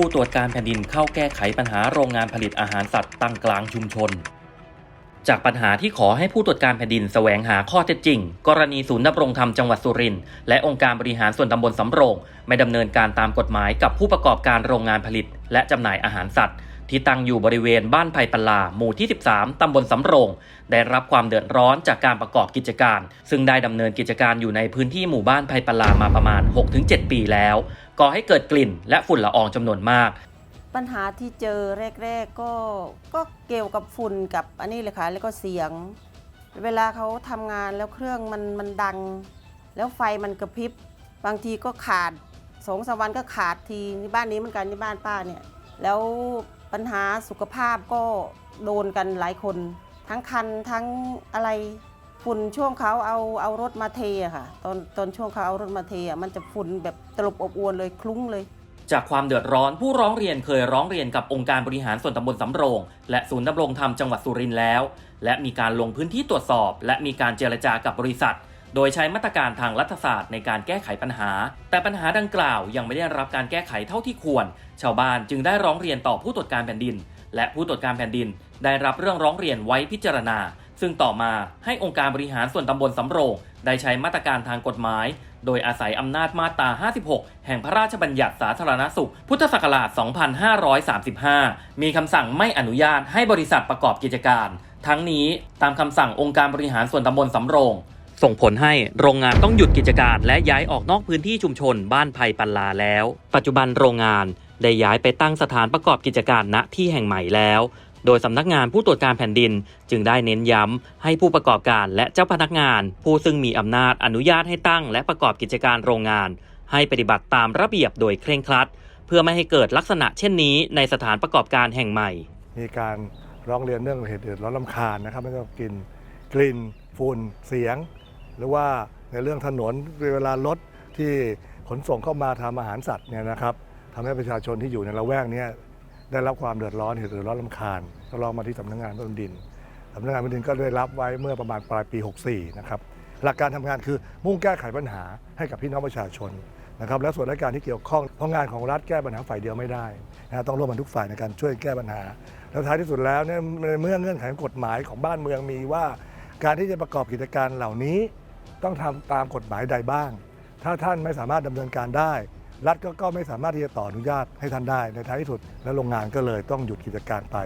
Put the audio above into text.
ผู้ตรวจการแผ่นดินเข้าแก้ไขปัญหาโรงงานผลิตอาหารสัตว์ตั้งกลางชุมชน จากปัญหาที่ขอให้ผู้ตรวจการแผ่นดินแสวงหาข้อเท็จจริง กรณีศูนย์ดำรงธรรมจังหวัดสุรินทร์และองค์การบริหารส่วนตำบลสำโรง ไม่ดำเนินการตามกฎหมายกับผู้ประกอบการโรงงานผลิต และจำหน่ายอาหารสัตว์ ที่ตั้งอยู่บริเวณบ้านไผ่ปลาหมู่ที่ 13 ตำบลสำโรง ได้รับความเดือดร้อนจากการประกอบกิจการ ซึ่งได้ดำเนินกิจการอยู่ในพื้นที่หมู่บ้านไผ่ปลามาประมาณ 6-7 ปีแล้วก่อให้เกิดกลิ่นและฝุ่นละอองจำนวนมากปัญหาที่เจอแรก ๆก็ก็เกี่ยวกับฝุ่นกับอันนี้เลยค่ะแล้วก็เสียง เวลาเขาทำงานแล้วเครื่องมันมันดัง แล้วไฟมันกระพริบ บางทีก็ขาดสองสามวันก็ขาดทีที่บ้านนี้เหมือนกันที่บ้านป้าเนี่ย แล้ว ปัญหาสุขภาพก็โดนกันหลายคน ทั้งคันทั้งอะไรฝุ่นช่วงเขาเอาเอารถมาเทอะค่ะ ตอนตอนช่วงเขาเอารถมาเทอะมันจะฝุ่นแบบตลบอบอวนเลยคลุ้งเลยจากความเดือดร้อนผู้ร้องเรียนเคยร้องเรียนกับองค์การบริหารส่วนตำบลสำโรง และศูนย์ดำรงธรรมจังหวัดสุรินทร์แล้ว และมีการลงพื้นที่ตรวจสอบ และมีการเจรจากับบริษัท โดยใช้มาตรการทางรัฐศาสตร์ในการแก้ไขปัญหา แต่ปัญหาดังกล่าวยังไม่ได้รับการแก้ไขเท่าที่ควร ชาวบ้านจึงได้ร้องเรียนต่อผู้ตรวจการแผ่นดิน และผู้ตรวจการแผ่นดิน ได้รับเรื่องร้องเรียนไว้พิจารณา ซึ่งต่อมาให้องค์การบริหารส่วนตำบลสำโรง ได้ใช้มาตรการทางกฎหมาย โดยอาศัยอำนาจมาตรา 56 แห่งพระราชบัญญัติสาธารณสุข พุทธศักราช 2535 มีคำสั่งไม่อนุญาตให้บริษัทประกอบกิจการ ทั้งนี้ตามคำสั่งองค์การบริหารส่วนตำบลสำโรง ส่งผลให้โรงงานต้องหยุดกิจการและย้ายออกนอกพื้นที่ชุมชนบ้านไผ่ปันลาแล้ว ปัจจุบันโรงงานได้ย้ายไปตั้งสถานประกอบกิจการณที่แห่งใหม่แล้ว โดยสำนักงานผู้ตรวจการแผ่นดิน จึงได้เน้นย้ำให้ผู้ประกอบการและเจ้าพนักงาน ผู้ซึ่งมีอำนาจอนุญาตให้ตั้ง และประกอบกิจการโรงงาน ให้ปฏิบัติตามระเบียบโดยเคร่งครัด เพื่อไม่ให้เกิดลักษณะเช่นนี้ในสถานประกอบการแห่งใหม่ มีการร้องเรียนเรื่องเหตุเดือดร้อนลำคาญนะครับไม่ก็กลิ่นกลิ่นฝุ่นเสียง หรือว่าในเรื่องถนนเวลารถที่ขนส่งเข้ามาทำอาหารสัตว์เนี่ยนะครับทำให้ประชาชนที่อยู่ในละแวกนี้ได้รับความเดือดร้อนเหตุเดือดร้อนลำคาญก็ร้องมาที่สำนักงานแผ่นดินสำนักงานแผ่นดินก็ได้รับไว้เมื่อประมาณปลายปี 64 นะครับหลักการทำงานคือมุ่งแก้ไขปัญหาให้กับพี่น้องประชาชนนะครับและส่วนราชการที่เกี่ยวข้องเพราะงานของรัฐแก้ปัญหาฝ่ายเดียวไม่ได้นะต้องร่วมกันทุกฝ่ายในการช่วยแก้ปัญหา แล้วท้ายที่สุดแล้วเนี่ยในเมื่อเงื่อนไขกฎหมายของบ้านเมืองมีว่า การที่จะประกอบกิจการเหล่านี้ ต้องทำตามกฎหมายใดบ้าง ถ้าท่านไม่สามารถดำเนินการได้ รัฐกก็ไม่สามารถที่จะต่ออนุญาตให้ท่านได้ในท้ายที่สุด และโรงงานก็เลยต้องหยุดกิจการไป